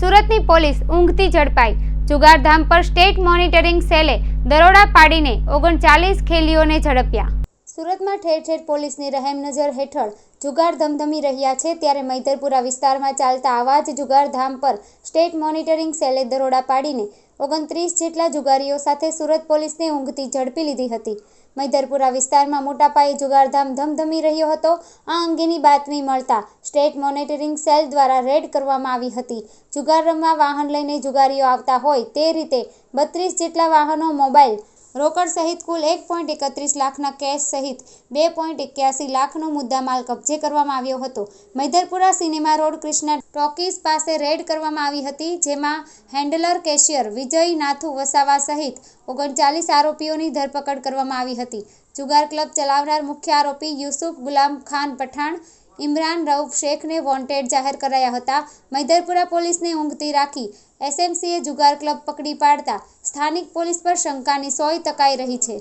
સુરતની પોલીસ ઊંઘતી ઝડપાઈ. જુગારધામ પર સ્ટેટ મોનિટરિંગ સેલે દરોડા પાડીને ઓગણચાલીસ ખેલીઓને ઝડપ્યા. સુરતમાં ઠેર ઠેર પોલીસની રહેમ નજર હેઠળ જુગાર ધમધમી રહ્યા છે ત્યારે મૈતરપુરા વિસ્તારમાં ચાલતા આવા જ જુગારધામ પર સ્ટેટ મોનિટરિંગ સેલે દરોડા પાડીને ઓગણત્રીસ જેટલા જુગારીઓ સાથે સુરત પોલીસને ઊંઘથી ઝડપી લીધી હતી. મૈદરપુરા વિસ્તારમાં મોટા પાયે જુગારધામ ધમધમી રહ્યો હતો. આ અંગેની બાતમી મળતા સ્ટેટ મોનિટરિંગ સેલ દ્વારા રેડ કરવામાં આવી હતી. જુગાર રમવા વાહન લઈને જુગારીઓ આવતા હોય તે રીતે બત્રીસ જેટલા વાહનો મોબાઈલ રોકડ સહિત કુલ એક પોઈન્ટ એકત્રીસ લાખના કેશ સહિત બે પોઈન્ટ એક્યાસી લાખનો મુદ્દામાલ કબજે કરવામાં આવ્યો હતો. Maidarpura cinema road Krishna talkies પાસે રેડ કરવામાં આવી હતી, જેમાં હેન્ડલર કેશિયર વિજય નાથુ વસાવા સહિત ઓગણચાલીસ આરોપીઓની ધરપકડ કરવામાં આવી હતી. જુગાર ક્લબ ચલાવનાર મુખ્ય આરોપી યુસુફ ગુલામ ખાન પઠાણ ઇમરાન રઉફ શેખને વોન્ટેડ જાહેર કરાયા હતા. મૈદરપુરા પોલીસને ઊંઘતી રાખી એસએમસીએ જુગાર ક્લબ પકડી પાડતા સ્થાનિક પોલીસ પર શંકાની સોય તકાઈ રહી છે.